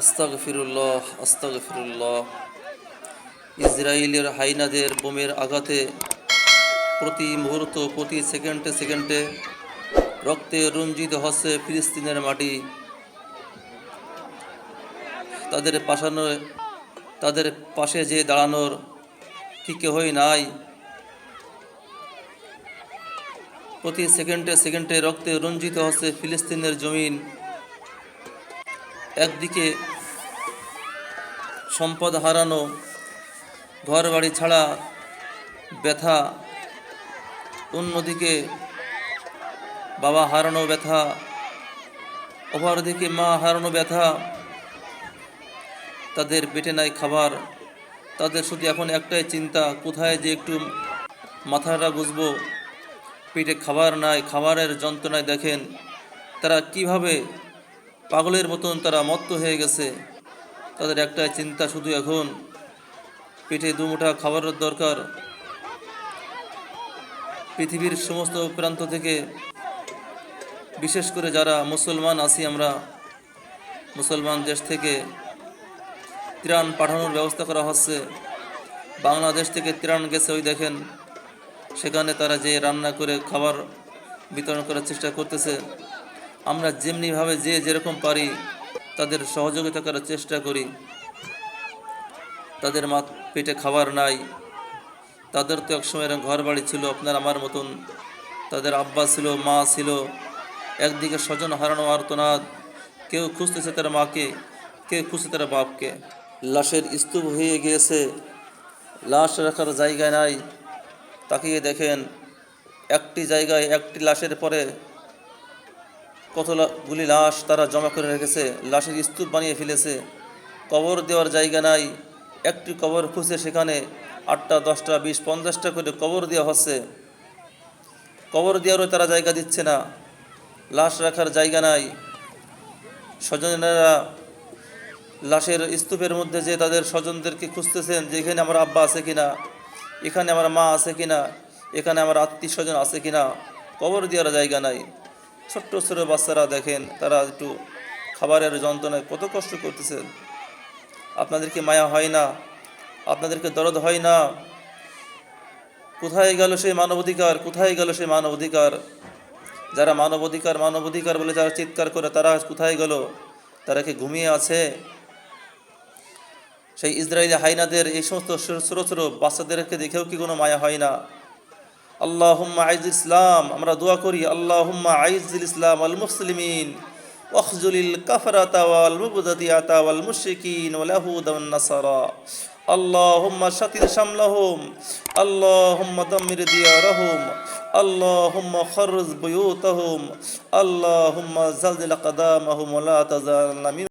আস্তাগফিরুল্লাহ আস্তাগফিরুল্লাহ। ইসরায়েলের হাইনাদের বোমের আঘাতে প্রতি মুহূর্ত, প্রতি সেকেন্ডে সেকেন্ডে রক্তে রঞ্জিত হচ্ছে ফিলিস্তিনের মাটি। তাদের পাশানো, তাদের পাশে যে দাঁড়ানোর কি কেহই নাই। প্রতি সেকেন্ডে সেকেন্ডে রক্তে রঞ্জিত হচ্ছে ফিলিস্তিনের জমিন। একদিকে সম্পদ হারানো ঘর বাড়ি ছাড়া ব্যথা, অন্যদিকে বাবা হারানো ব্যথা, অপরদিকে মা হারানো ব্যথা, তাদের পেটে নাই খাবার, তাদের শুধু এখন একটাই চিন্তা, কোথায় যে একটু মাথাটা গুজবো, পেটে খাবার নাই, খাবারের যন্ত্রণায় দেখেন, তারা কীভাবে পাগলের মতন তারা মত্ত হয়ে গেছে। তাদের একটাই চিন্তা শুধু এখন, পেটে দুমুঠা খাবারের দরকার। পৃথিবীর সমস্ত প্রান্ত থেকে, বিশেষ করে যারা মুসলমান আছি আমরা, মুসলমান দেশ থেকে ত্রাণ পাঠানোর ব্যবস্থা করা হচ্ছে। বাংলাদেশ থেকে ত্রাণ গেছে, ওই দেখেন, সেখানে তারা যে রান্না করে খাবার বিতরণ করার চেষ্টা করতেছে। আমরা যেমনিভাবে যে যেরকম পারি তাদের সহযোগিতা করার চেষ্টা করি। তাদের মা পেটে খাবার নাই। তাদের তো একসময় এরকম ঘর বাড়ি ছিল, আপনার আমার মতন। তাদের আব্বা ছিল, মা ছিল। একদিকে স্বজন হারানো আর্তনাদ। কেউ খুঁজতেছে তার মাকে, কেউ খুঁজছে তার বাপকে। লাশের স্তূপ হয়ে গিয়েছে। লাশ রাখার জায়গায় নাই। তাকিয়ে দেখেন, একটি জায়গায় একটি লাশের পরে কতগুলি লাশ তারা জমা করে রেখেছে, লাশের স্তূপ বানিয়ে ফেলেছে, কবর দেওয়ার জায়গা নাই, একটি কবর খুঁজে সেখানে আটটা, দশটা, বিশ, পঞ্চাশটা করে কবর দেওয়া হচ্ছে। কবর দেওয়ারও তারা জায়গা দিচ্ছে না, লাশ রাখার জায়গা নাই। স্বজনেরা লাশের স্তূপের মধ্যে যে তাদের স্বজনদেরকে খুঁজতেছেন যে এখানে আমার আব্বা আছে কিনা, এখানে আমার মা আছে কিনা, এখানে আমার আত্মীয় স্বজন আছে কিনা, কবর দেওয়ার জায়গা নাই। ছোট্ট ছোট বাচ্চারা দেখেন, তারা একটু খাবারের যন্ত্রণায় কত কষ্ট করতেছে। আপনাদেরকে মায়া হয় না? আপনাদেরকে দরদ হয় না? কোথায় গেল সেই মানবাধিকার? কোথায় গেল সেই মানবাধিকার? যারা মানবাধিকার মানবাধিকার বলে যারা চিৎকার করে, তারা কোথায় গেল? তারা কি ঘুমিয়ে আছে? সেই ইসরায়েলি হাইনাদের এই সমস্ত ছোট ছোট বাচ্চাদেরকে দেখেও কি কোনো মায়া হয় না? اللهم عز الإسلام. أمر دعا كوري. اللهم عز الإسلام والمسلمين. واخزل الكفرة والمبتدعة والمشركين واليهود والنصارى. اللهم شتل شملهم. اللهم دمر ديارهم. اللهم خرز بيوتهم. اللهم زلزل قدامهم ولا تزال تزالنا